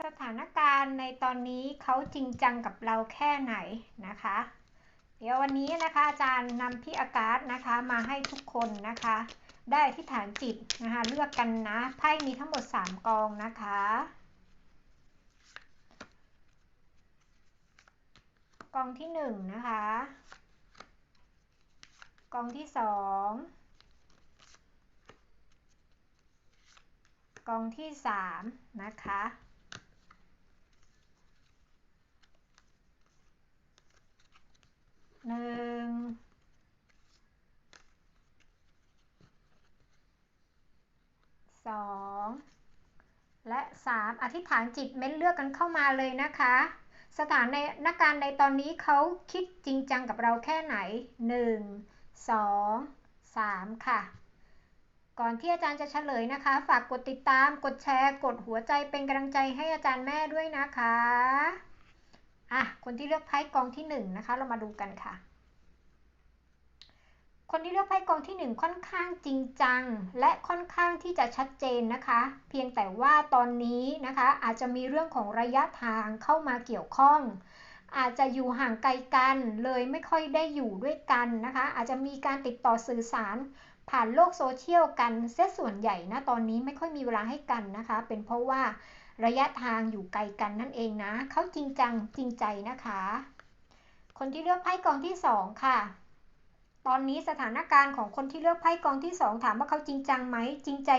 สถานการณ์ในตอนนี้เขาจริงจังกับเราแค่ไหนนะคะ เดี๋ยววันนี้นะคะอาจารย์นำพี่อากาศนะคะมาให้ทุกคนนะคะ ได้ที่ฐานจิตนะคะเลือกกันนะไพ่มีทั้งหมด 3 กองนะคะกองที่1นะคะ กองที่2กองที่3นะคะ 2 และ 3 อธิษฐานจิตเม้นเลือกกันเข้ามาเลยนะคะ สถานในนักการในตอนนี้เขาคิดจริงจังกับเราแค่ไหน 1 2 3 ค่ะ ก่อนที่อาจารย์จะเฉลยนะคะ ฝากกดติดตาม กดแชร์ กดหัวใจเป็นกำลังใจให้อาจารย์แม่ด้วยนะคะอะคนที่เลือกไพ่กองที่ 1 นะคะ เรามาดูกันค่ะ คนที่เลือกไพ่กองที่หนึ่งค่อนข้างจริงจัง และค่อนข้างที่จะชัดเจนนะคะ เพียงแต่ว่าตอนนี้นะคะ อาจจะมีเรื่องของระยะทางเข้ามาเกี่ยวข้อง อาจจะอยู่ห่างไกลกันเลยไม่ค่อยได้อยู่ด้วยกันนะคะ อาจจะมีการติดต่อสื่อสารผ่านโลกโซเชียลกันเสียส่วนใหญ่นะตอนนี้ไม่ค่อยมีเวลาให้กันนะคะ เป็นเพราะว่าระยะทางอยู่ไกลกันนั่นเองนะเขาจริงจังจริงใจนะคะ คนที่เลือกไพ่กองที่ 2 ค่ะ ตอนนี้สถานการณ์ของคนที่เลือกไพ่กองที่ 2 ถามว่าเขาจริงจังไหมจริงใจ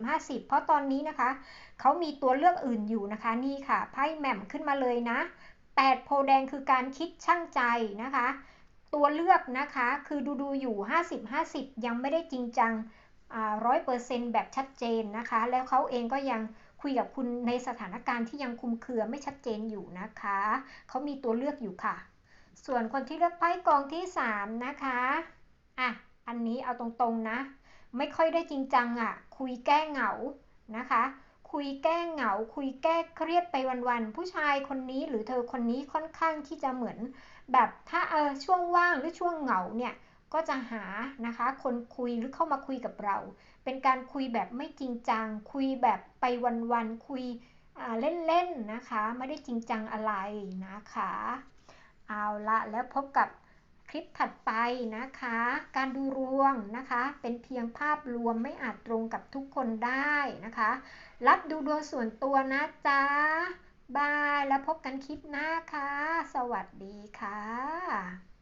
50-50 เพราะตอนนี้นะคะเขามีตัวเลือกอื่นอยู่นะคะนี่ค่ะไพ่แหม่มขึ้นมาเลยนะ 8 โพแดงคือการคิดช่างใจนะคะ ตัวเลือกนะคะคือดูดูอยู่ 50-50 ยังไม่ได้จริงจังร้อยเปอร์เซ็นต์แบบชัดเจนนะคะ แล้วเขาเองก็ยังคุยกับคุณในสถานการณ์ที่ยังคุมเครือไม่ชัดเจนอยู่นะคะ เขามีตัวเลือกอยู่ค่ะ ส่วนคนที่เลือกไพ่กองที่ 3 นะคะ อะอันนี้เอาตรงๆนะ ไม่ค่อยได้จริงจังอะ่ะ คุยแก้เหงานะคะ คุยแก้เหงา คุยแก้เครียดไปวันๆผู้ชายคนนี้หรือเธอคนนี้ค่อนข้างที่จะเหมือน แบบถ้าเออช่วงว่างหรือช่วงเหงาเนี่ยก็จะหานะคะ คนคุยหรือเข้ามาคุยกับเรา เป็นการคุยแบบไม่จริงจัง คุยแบบไปวันๆคุยเล่นๆนะคะ ไม่ได้จริงจังอะไรนะคะ เอาละแล้วพบกับ คลิปถัดไปนะคะ การดูรวงนะคะ เป็นเพียงภาพรวมไม่อาจตรงกับทุกคนได้นะคะ รับดูดวงส่วนตัวนะจ๊ะ บาย แล้วพบกันคลิปหน้าค่ะ สวัสดีค่ะ